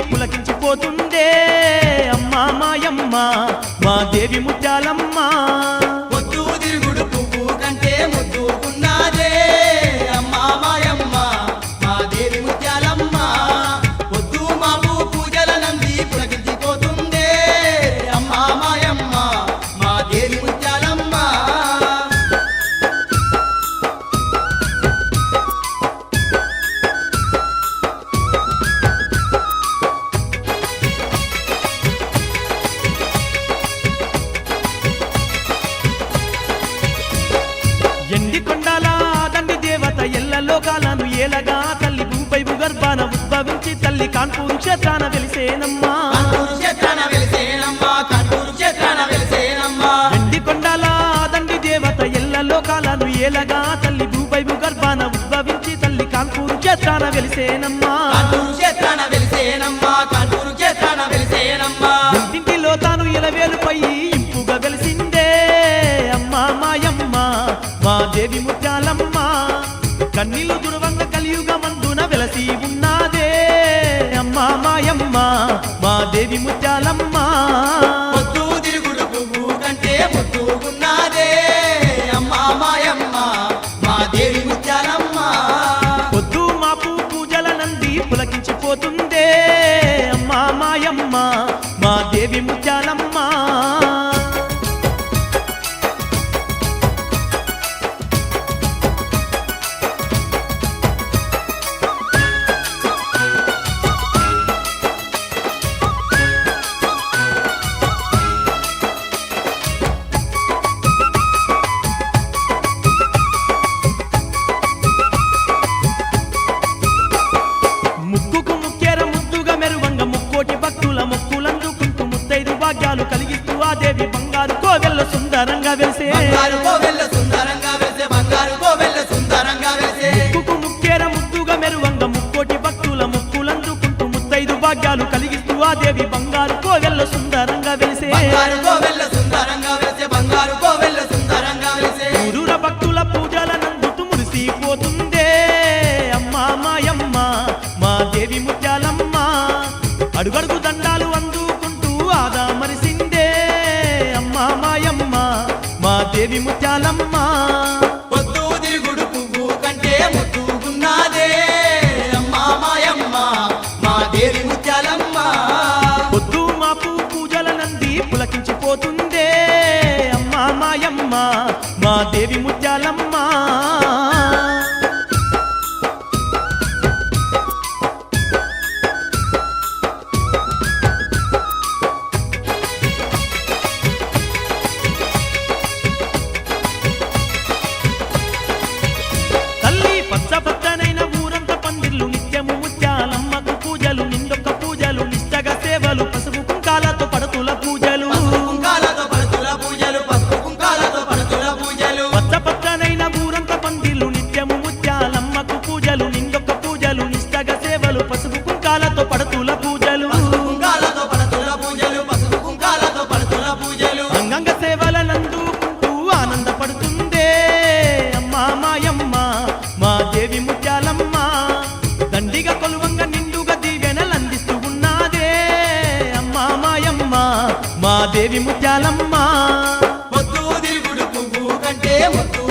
పులకించిపోతుందే. అమ్మా మాయమ్మ మా దేవి ముత్యాలమ్మ లోకాలను ఏలగా తల్లి భూపై భూగర్భాన ఉద్భవించి తల్లి కాన్పూరు క్షేత్రాన వెలిసేనమ్మా. కట్టూరు క్షేత్రాన కొండాల దండి దేవత ఎల్ల లోకాలను ఏలగా తల్లి భూపై భూగర్భాన ఉద్భవించి తల్లి కాన్పూరు క్షేత్రాన వెలిసేనమ్మా. ఇంటిలో తాను ఇలవేలుపై ఇంపుగా వెలిసిందే. అమ్మా మాయమ్మ మా దేవి ముత్యాలమ్మ కన్నీళ్ళు దేవి ముత్యాలమ్మ. వెలిసే. బంగారు కోవెల్ల సుందరంగా వెలిసే బంగారు కోవెల్ల సుందరంగా వెలిసే. ముక్కుకు ముక్కేర ముద్దుగా మెరువంగ ముక్కోటి భక్తుల ముక్కులందుకుంటూ ముత్తైదు భాగ్యాలు కలిగిస్తూ ఆ దేవి బంగారు కోవెల్ల సుందరంగా దేవి ముత్యాలమ్మ. పొద్దు తిరుగుడు పువ్వు కంటే ముద్దుకున్నాదే అమ్మా మాయమ్మ మా దేవి ముత్యాలమ్మ. పొద్దు మాపు పూజల నంది పులకించిపోతుందే. అమ్మా మాయమ్మ మా దేవి ముత్యాలమ్మ. ముత్యాలమ్మ పొద్దు తిరుగుడు పువ్వు కంటే ముద్దు